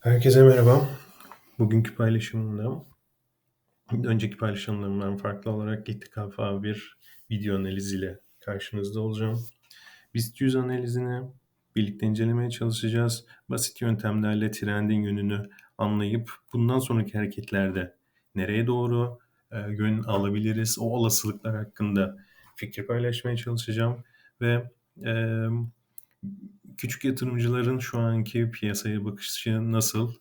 Herkese merhaba. Bugünkü paylaşımımda önceki paylaşımlarımdan farklı olarak itikafa bir video analiziyle karşınızda olacağım. BIST 100 analizini birlikte incelemeye çalışacağız. Basit yöntemlerle trendin yönünü anlayıp bundan sonraki hareketlerde nereye doğru e, yön alabiliriz, o olasılıklar hakkında fikir paylaşmaya çalışacağım ve e, küçük yatırımcıların şu anki piyasaya bakışı nasıl?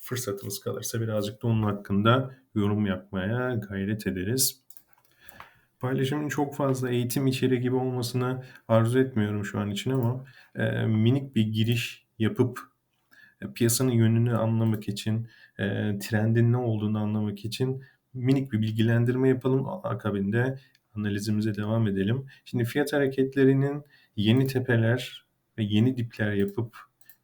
Fırsatımız kalırsa birazcık da onun hakkında yorum yapmaya gayret ederiz. Paylaşımın çok fazla eğitim içeriği gibi olmasını arzu etmiyorum şu an için ama e, minik bir giriş yapıp e, piyasanın yönünü anlamak için, e, trendin ne olduğunu anlamak için minik bir bilgilendirme yapalım. Akabinde analizimize devam edelim. Şimdi fiyat hareketlerinin yeni tepeler ve yeni dipler yapıp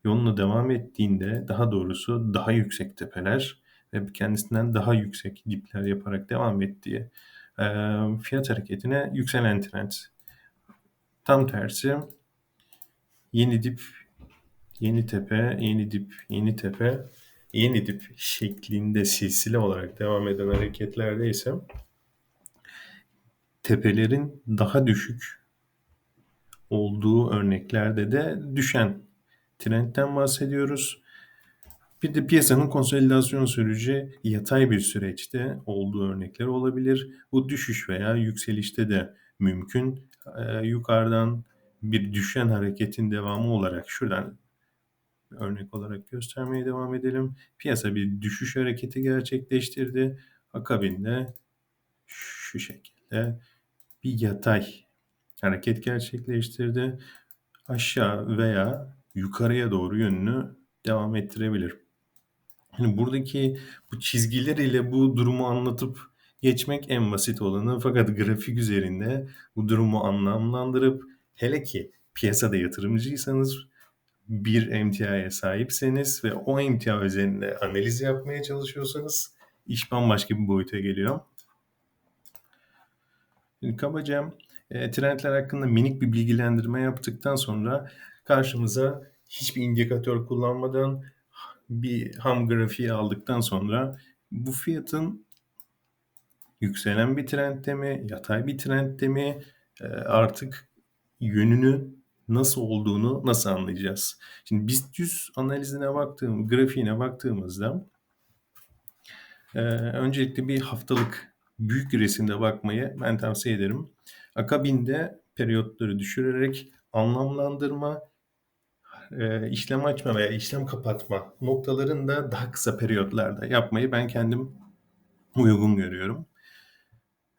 yoluna devam ettiğinde daha doğrusu daha yüksek tepeler ve kendisinden daha yüksek dipler yaparak devam ettiği e, fiyat hareketine yükselen trend. Tam tersi yeni dip, yeni tepe, yeni dip, yeni tepe, yeni dip şeklinde silsile olarak devam eden hareketlerde ise tepelerin daha düşük olduğu örneklerde de düşen trendten bahsediyoruz. Bir de piyasanın konsolidasyon süreci yatay bir süreçte olduğu örnekler olabilir. Bu düşüş veya yükselişte de mümkün. Ee, yukarıdan bir düşen hareketin devamı olarak şuradan örnek olarak göstermeye devam edelim. Piyasa bir düşüş hareketi gerçekleştirdi. Akabinde şu şekilde bir yatay hareket gerçekleştirdi. Aşağı veya yukarıya doğru yönünü devam ettirebilir. Hani buradaki bu çizgiler ile bu durumu anlatıp geçmek en basit olanı fakat grafik üzerinde bu durumu anlamlandırıp hele ki piyasada yatırımcıysanız bir emtiaya sahipseniz ve o emtia üzerinde analiz yapmaya çalışıyorsanız iş bambaşka bir boyuta geliyor. Şimdi kabaca e, trendler hakkında minik bir bilgilendirme yaptıktan sonra karşımıza hiçbir indikatör kullanmadan bir ham grafiği aldıktan sonra bu fiyatın yükselen bir trendte mi, yatay bir trendte mi e, artık yönünü nasıl olduğunu nasıl anlayacağız? Şimdi BIST 100 analizine baktığım, grafiğine baktığımızda e, öncelikle bir haftalık büyük resimde bakmayı ben tavsiye ederim. Akabinde periyotları düşürerek anlamlandırma, e, işlem açma veya işlem kapatma noktalarını da daha kısa periyotlarda yapmayı ben kendim uygun görüyorum.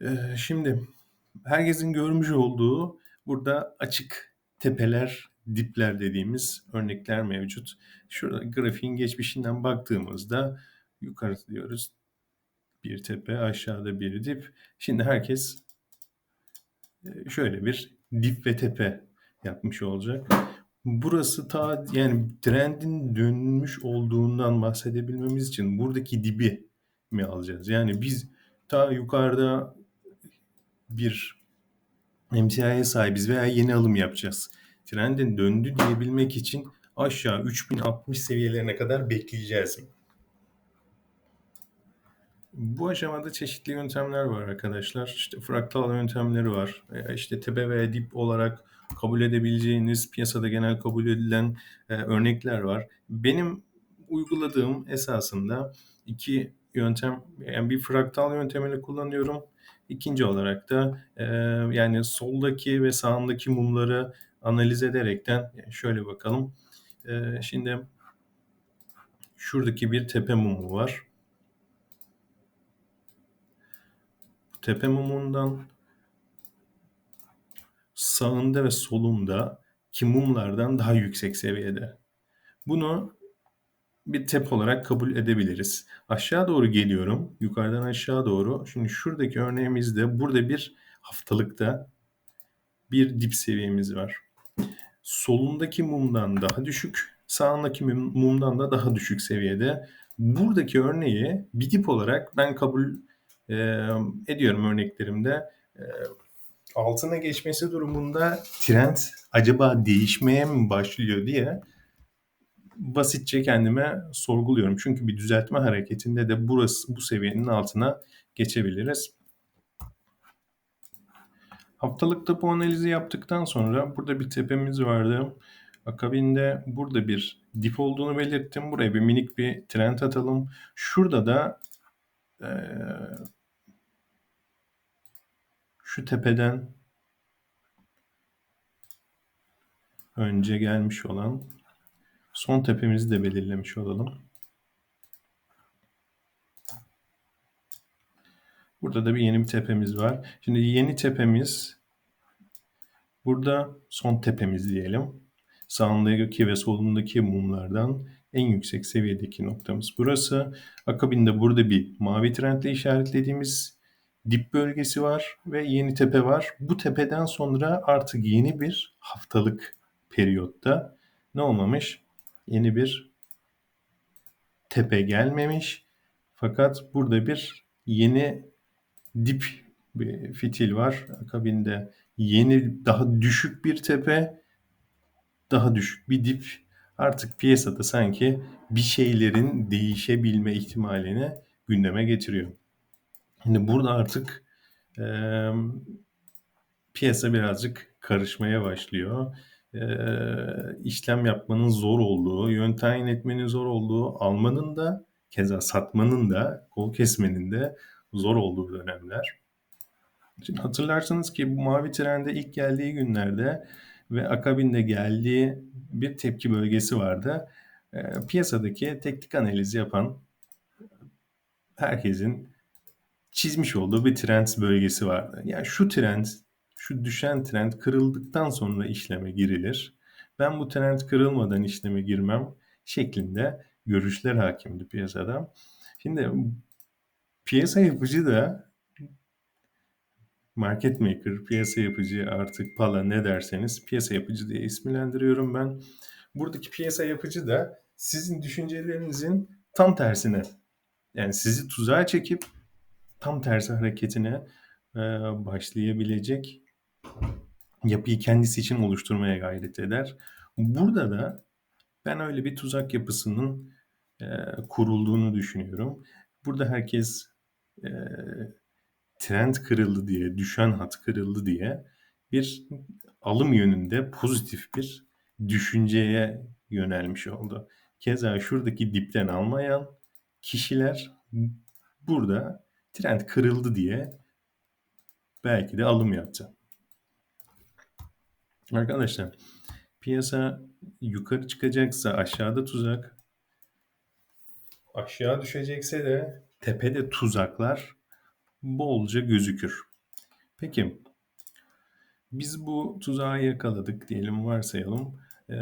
E, şimdi herkesin görmüş olduğu burada açık tepeler, dipler dediğimiz örnekler mevcut. Şurada grafiğin geçmişinden baktığımızda yukarı diyoruz bir tepe, aşağıda bir dip. Şimdi herkes e, şöyle bir dip ve tepe yapmış olacak. Burası ta yani trendin dönmüş olduğundan bahsedebilmemiz için buradaki dibi mi alacağız? Yani biz ta yukarıda bir MTI'ye sahibiz veya yeni alım yapacağız. Trendin döndü diyebilmek için aşağı 3060 seviyelerine kadar bekleyeceğiz mi? Bu aşamada çeşitli yöntemler var arkadaşlar. İşte fraktal yöntemleri var. Veya işte tepe ve dip olarak kabul edebileceğiniz, piyasada genel kabul edilen e, örnekler var. Benim uyguladığım esasında iki yöntem, yani bir fraktal yöntemini kullanıyorum. İkinci olarak da e, yani soldaki ve sağındaki mumları analiz ederekten şöyle bakalım. E, şimdi şuradaki bir tepe mumu var. Tepe mumundan sağında ve solunda ki mumlardan daha yüksek seviyede. Bunu bir tep olarak kabul edebiliriz. Aşağı doğru geliyorum. Yukarıdan aşağı doğru. Şimdi şuradaki örneğimizde burada bir haftalıkta bir dip seviyemiz var. Solundaki mumdan daha düşük, sağındaki mumdan da daha düşük seviyede. Buradaki örneği bir dip olarak ben kabul e, ediyorum örneklerimde. E, altına geçmesi durumunda trend acaba değişmeye mi başlıyor diye basitçe kendime sorguluyorum. Çünkü bir düzeltme hareketinde de burası bu seviyenin altına geçebiliriz. Haftalıkta bu analizi yaptıktan sonra burada bir tepemiz vardı. Akabinde burada bir dip olduğunu belirttim. Buraya bir minik bir trend atalım. Şurada da e, şu tepeden önce gelmiş olan son tepemizi de belirlemiş olalım. Burada da bir yeni bir tepemiz var. Şimdi yeni tepemiz burada son tepemiz diyelim. Sağındaki ve solundaki mumlardan en yüksek seviyedeki noktamız burası. Akabinde burada bir mavi trendle işaretlediğimiz dip bölgesi var ve yeni tepe var. Bu tepeden sonra artık yeni bir haftalık periyotta ne olmamış? Yeni bir tepe gelmemiş. Fakat burada bir yeni dip bir fitil var. Akabinde yeni daha düşük bir tepe, daha düşük bir dip. Artık piyasada sanki bir şeylerin değişebilme ihtimalini gündeme getiriyor. Şimdi burada artık e, piyasa birazcık karışmaya başlıyor. E, işlem yapmanın zor olduğu, yön tayin etmenin zor olduğu, almanın da keza satmanın da, kol kesmenin de zor olduğu dönemler. Şimdi hatırlarsanız ki bu mavi trende ilk geldiği günlerde ve akabinde geldiği bir tepki bölgesi vardı. E, piyasadaki teknik analiz yapan herkesin çizmiş olduğu bir trend bölgesi vardı. Yani şu trend, şu düşen trend kırıldıktan sonra işleme girilir. Ben bu trend kırılmadan işleme girmem şeklinde görüşler hakimdi piyasada. Şimdi piyasa yapıcı da market maker, piyasa yapıcı artık pala ne derseniz piyasa yapıcı diye ismilendiriyorum ben. Buradaki piyasa yapıcı da sizin düşüncelerinizin tam tersine yani sizi tuzağa çekip tam tersi hareketine e, başlayabilecek yapıyı kendisi için oluşturmaya gayret eder. Burada da ben öyle bir tuzak yapısının e, kurulduğunu düşünüyorum. Burada herkes e, trend kırıldı diye, düşen hat kırıldı diye bir alım yönünde pozitif bir düşünceye yönelmiş oldu. Keza şuradaki dipten almayan kişiler burada trend kırıldı diye belki de alım yaptı. Arkadaşlar piyasa yukarı çıkacaksa aşağıda tuzak, aşağı düşecekse de tepede tuzaklar bolca gözükür. Peki biz bu tuzağı yakaladık diyelim varsayalım. Ee,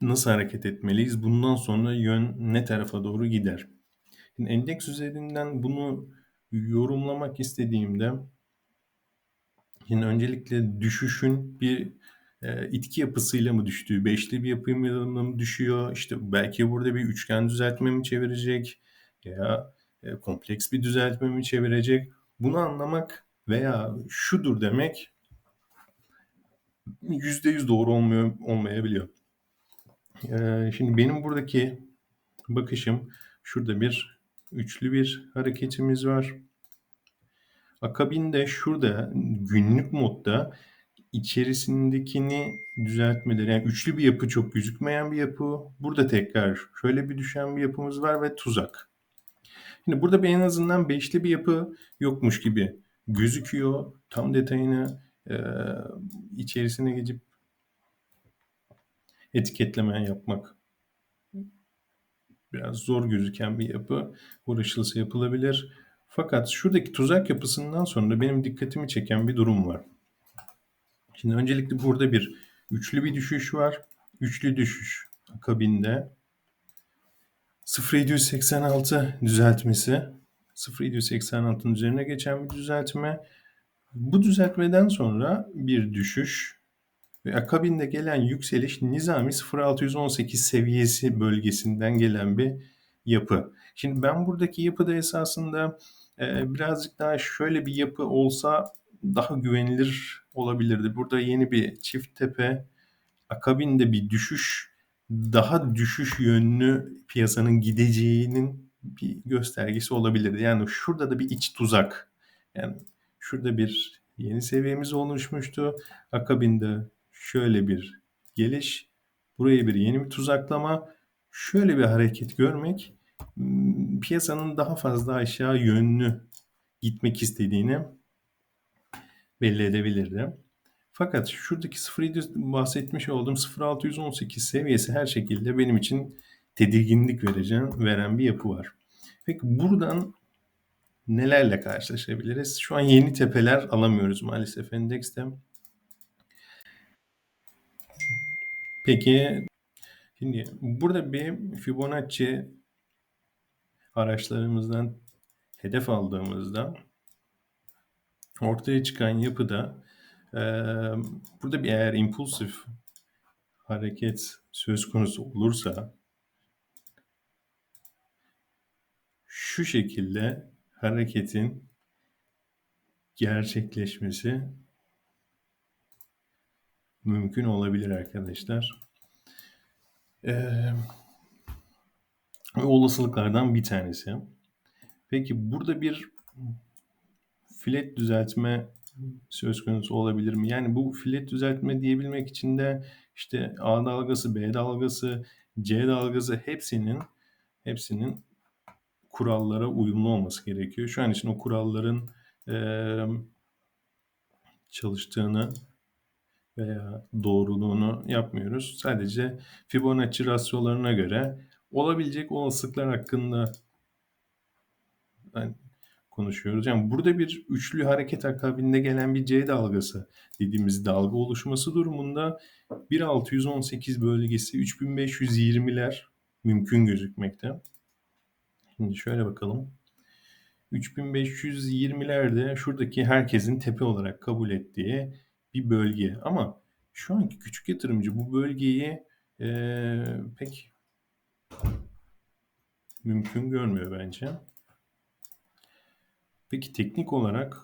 nasıl hareket etmeliyiz? Bundan sonra yön ne tarafa doğru gider? Şimdi endeks üzerinden bunu yorumlamak istediğimde Şimdi öncelikle düşüşün bir e, itki yapısıyla mı düştüğü, beşli bir yapıyla mı düşüyor, işte belki burada bir üçgen düzeltme mi çevirecek veya e, kompleks bir düzeltme mi çevirecek bunu anlamak veya şudur demek yüzde yüz doğru olmuyor, olmayabiliyor. E, şimdi benim buradaki bakışım şurada bir üçlü bir hareketimiz var. Akabinde şurada günlük modda içerisindekini düzeltmeleri yani üçlü bir yapı çok gözükmeyen bir yapı. Burada tekrar şöyle bir düşen bir yapımız var ve tuzak. Şimdi burada bir en azından beşli bir yapı yokmuş gibi gözüküyor. Tam detayını e, içerisine geçip etiketleme yapmak biraz zor gözüken bir yapı. Uğraşılsa yapılabilir. Fakat şuradaki tuzak yapısından sonra benim dikkatimi çeken bir durum var. Şimdi öncelikle burada bir üçlü bir düşüş var. Üçlü düşüş akabinde 0786 düzeltmesi 0786'ın üzerine geçen bir düzeltme. Bu düzeltmeden sonra bir düşüş ve akabinde gelen yükseliş nizami 0618 seviyesi bölgesinden gelen bir yapı. Şimdi ben buradaki yapıda esasında e, birazcık daha şöyle bir yapı olsa daha güvenilir olabilirdi. Burada yeni bir çift tepe akabinde bir düşüş, daha düşüş yönlü piyasanın gideceğinin bir göstergesi olabilirdi. Yani şurada da bir iç tuzak. Yani şurada bir yeni seviyemiz oluşmuştu. Akabinde şöyle bir geliş, buraya bir yeni bir tuzaklama, şöyle bir hareket görmek piyasanın daha fazla aşağı yönlü gitmek istediğini belli edebilirdi. Fakat şuradaki 07 bahsetmiş olduğum 0618 seviyesi her şekilde benim için tedirginlik vereceğim, veren bir yapı var. Peki buradan nelerle karşılaşabiliriz? Şu an yeni tepeler alamıyoruz maalesef endekste. Peki şimdi burada bir Fibonacci araçlarımızdan hedef aldığımızda ortaya çıkan yapıda e, burada bir eğer impulsif hareket söz konusu olursa şu şekilde hareketin gerçekleşmesi mümkün olabilir arkadaşlar. Ee, olasılıklardan bir tanesi. Peki burada bir filet düzeltme söz konusu olabilir mi? Yani bu filet düzeltme diyebilmek için de işte A dalgası, B dalgası, C dalgası hepsinin hepsinin kurallara uyumlu olması gerekiyor. Şu an için o kuralların e, çalıştığını veya doğruluğunu yapmıyoruz. Sadece Fibonacci rasyolarına göre olabilecek olasılıklar hakkında yani konuşuyoruz. Yani burada bir üçlü hareket akabinde gelen bir C dalgası dediğimiz dalga oluşması durumunda 1618 bölgesi 3520'ler mümkün gözükmekte. Şimdi şöyle bakalım. 3520'lerde şuradaki herkesin tepe olarak kabul ettiği bir bölge. Ama şu anki küçük yatırımcı bu bölgeyi ee, pek mümkün görmüyor bence. Peki teknik olarak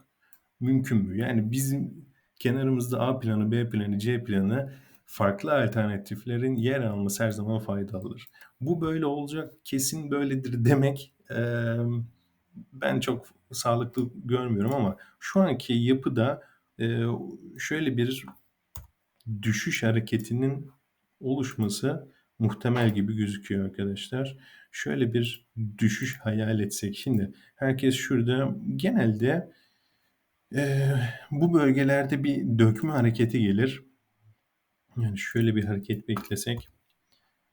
mümkün mü? Yani bizim kenarımızda A planı, B planı, C planı farklı alternatiflerin yer alması her zaman faydalıdır. Bu böyle olacak, kesin böyledir demek e, ben çok sağlıklı görmüyorum ama şu anki yapıda e, şöyle bir düşüş hareketinin oluşması muhtemel gibi gözüküyor arkadaşlar. Şöyle bir düşüş hayal etsek. Şimdi herkes şurada genelde e, bu bölgelerde bir dökme hareketi gelir. Yani şöyle bir hareket beklesek.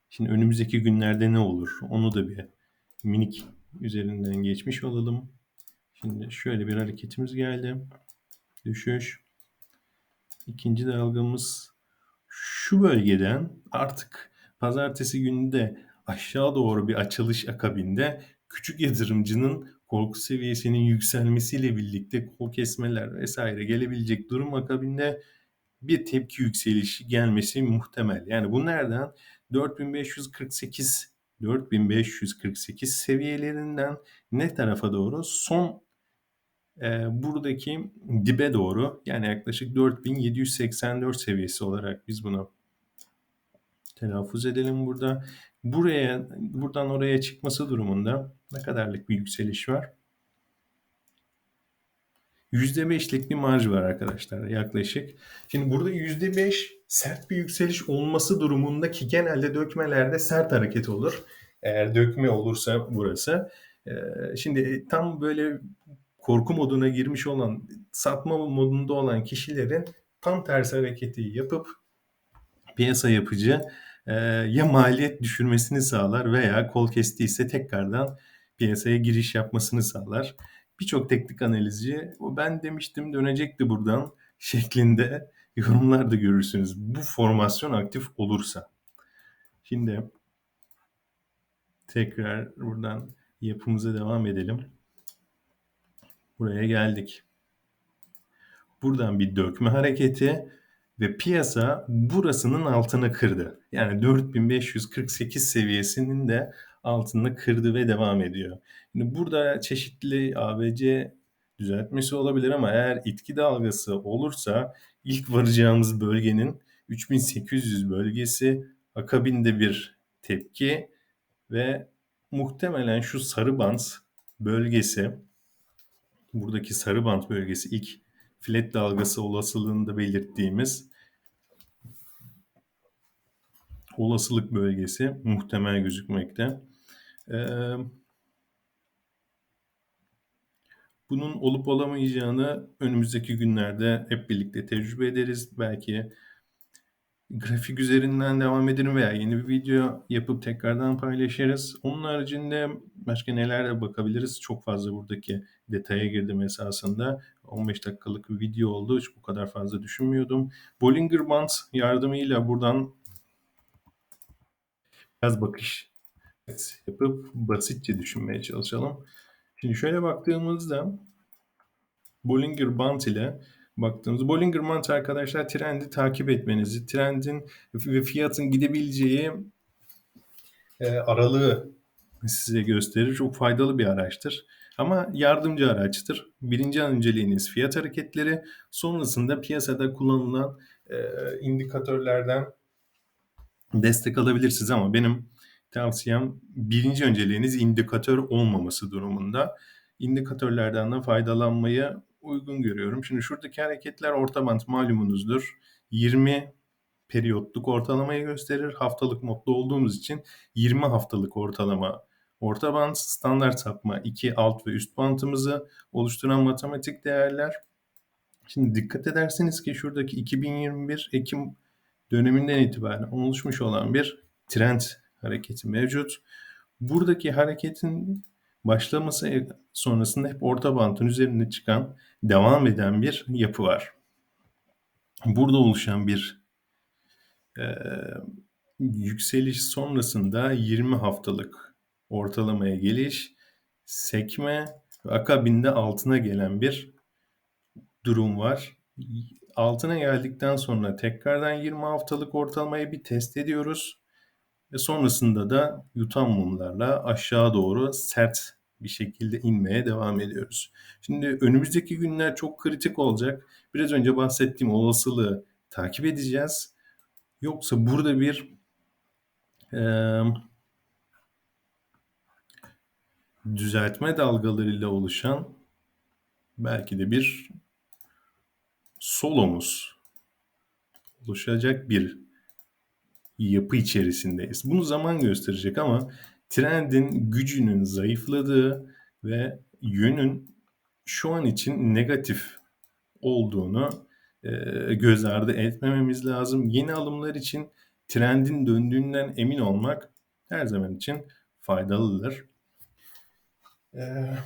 Şimdi önümüzdeki günlerde ne olur? Onu da bir minik üzerinden geçmiş olalım. Şimdi şöyle bir hareketimiz geldi. Düşüş. İkinci dalgamız şu bölgeden artık pazartesi günü de aşağı doğru bir açılış akabinde küçük yatırımcının korku seviyesinin yükselmesiyle birlikte kol kesmeler vesaire gelebilecek durum akabinde bir tepki yükselişi gelmesi muhtemel. Yani bu nereden? 4548 4548 seviyelerinden ne tarafa doğru? Son buradaki dibe doğru yani yaklaşık 4784 seviyesi olarak biz bunu telaffuz edelim burada. Buraya buradan oraya çıkması durumunda ne kadarlık bir yükseliş var? %5'lik bir marj var arkadaşlar yaklaşık. Şimdi burada %5 sert bir yükseliş olması durumunda ki genelde dökmelerde sert hareket olur. Eğer dökme olursa burası. Şimdi tam böyle korku moduna girmiş olan, satma modunda olan kişilerin tam tersi hareketi yapıp piyasa yapıcı e, ya maliyet düşürmesini sağlar veya kol kestiyse tekrardan piyasaya giriş yapmasını sağlar. Birçok teknik analizci ben demiştim dönecekti buradan şeklinde yorumlar da görürsünüz. Bu formasyon aktif olursa. Şimdi tekrar buradan yapımıza devam edelim. Buraya geldik. Buradan bir dökme hareketi ve piyasa burasının altını kırdı. Yani 4548 seviyesinin de altını kırdı ve devam ediyor. Şimdi burada çeşitli ABC düzeltmesi olabilir ama eğer itki dalgası olursa ilk varacağımız bölgenin 3800 bölgesi, akabinde bir tepki ve muhtemelen şu sarı bant bölgesi, buradaki sarı bant bölgesi ilk flat dalgası olasılığında belirttiğimiz olasılık bölgesi muhtemel gözükmekte. Ee, bunun olup olamayacağını önümüzdeki günlerde hep birlikte tecrübe ederiz. Belki grafik üzerinden devam ederim veya yeni bir video yapıp tekrardan paylaşırız. Onun haricinde başka nelere bakabiliriz? Çok fazla buradaki detaya girdim esasında. 15 dakikalık bir video oldu. Hiç bu kadar fazla düşünmüyordum. Bollinger Band yardımıyla buradan biraz bakış yapıp basitçe düşünmeye çalışalım. Şimdi şöyle baktığımızda Bollinger Band ile baktığımız Bollinger Band arkadaşlar trendi takip etmenizi, trendin ve fiyatın gidebileceği e, aralığı size gösterir. Çok faydalı bir araçtır. Ama yardımcı araçtır. Birinci önceliğiniz fiyat hareketleri. Sonrasında piyasada kullanılan e, indikatörlerden destek alabilirsiniz ama benim tavsiyem birinci önceliğiniz indikatör olmaması durumunda. İndikatörlerden de faydalanmayı uygun görüyorum. Şimdi şuradaki hareketler orta band malumunuzdur. 20 periyotluk ortalamayı gösterir. Haftalık modda olduğumuz için 20 haftalık ortalama orta band, standart sapma 2 alt ve üst bantımızı oluşturan matematik değerler. Şimdi dikkat ederseniz ki şuradaki 2021 Ekim döneminden itibaren oluşmuş olan bir trend hareketi mevcut. Buradaki hareketin başlaması sonrasında hep orta bantın üzerinde çıkan, devam eden bir yapı var. Burada oluşan bir e, yükseliş sonrasında 20 haftalık ortalamaya geliş, sekme ve akabinde altına gelen bir durum var. Altına geldikten sonra tekrardan 20 haftalık ortalamayı bir test ediyoruz. Ve sonrasında da yutan mumlarla aşağı doğru sert bir şekilde inmeye devam ediyoruz. Şimdi önümüzdeki günler çok kritik olacak. Biraz önce bahsettiğim olasılığı takip edeceğiz. Yoksa burada bir e, düzeltme dalgalarıyla oluşan belki de bir solomuz oluşacak bir yapı içerisindeyiz. Bunu zaman gösterecek ama trendin gücünün zayıfladığı ve yönün şu an için negatif olduğunu e, göz ardı etmememiz lazım. Yeni alımlar için trendin döndüğünden emin olmak her zaman için faydalıdır. E,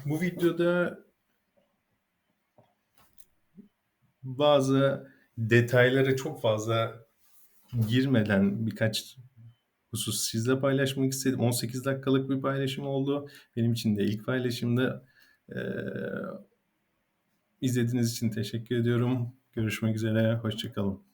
bu videoda bazı detaylara çok fazla girmeden birkaç husus sizle paylaşmak istedim. 18 dakikalık bir paylaşım oldu. Benim için de ilk paylaşımda. Ee, izlediğiniz için teşekkür ediyorum. Görüşmek üzere. Hoşçakalın.